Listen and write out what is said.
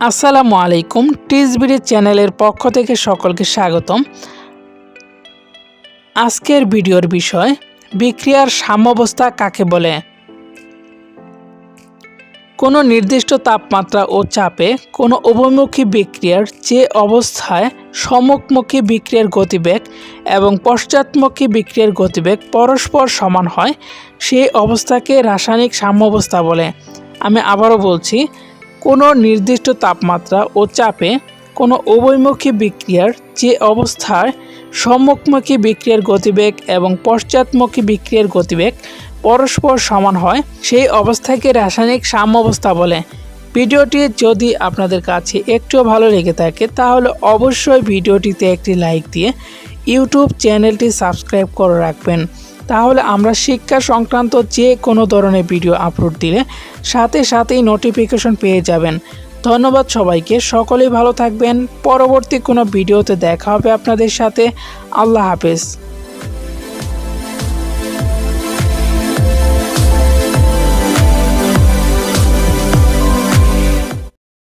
আসসালামু আলাইকুম টিজবিডি চ্যানেলের পক্ষ থেকে সকলকে স্বাগতম। আজকের ভিডিওর বিষয়, বিক্রিয়ার সাম্যবস্থা কাকে বলে? কোনো নির্দিষ্ট তাপমাত্রা ও চাপে কোনো উভয়মুখী বিক্রিয়ার যে অবস্থায় সম্মুখমুখী বিক্রিয়ার গতিবেগ এবং পশ্চাৎমুখী বিক্রিয়ার গতিবেগ পরস্পর সমান হয়, সেই অবস্থাকে রাসায়নিক সাম্যবস্থা বলে। আমি আবারও বলছি কোনো নির্দিষ্ট তাপমাত্রা ও চাপে কোনো উভয়মুখী বিক্রিয়ার যে অবস্থায় সম্মুখমুখী বিক্রিয়ার গতিবেগ এবং পশ্চাৎমুখী বিক্রিয়ার গতিবেগ পরস্পর সমান হয়, সেই অবস্থাকে রাসায়নিক সাম্যাবস্থা বলে। ভিডিওটি যদি আপনাদের কাছে একটু ভালো লেগে থাকে, তাহলে অবশ্যই ভিডিওটিতে একটি লাইক দিয়ে ইউটিউব চ্যানেলটি সাবস্ক্রাইব করে রাখবেন। তাহলে আমরা শিক্ষা সংক্রান্ত যে কোনো ধরনের ভিডিও আপলোড দিলে সাথে সাথেই নোটিফিকেশন পেয়ে যাবেন। ধন্যবাদ সবাইকে, সকলেই ভালো থাকবেন। পরবর্তী কোনো ভিডিওতে দেখা হবে আপনাদের সাথে। আল্লাহ হাফেজ।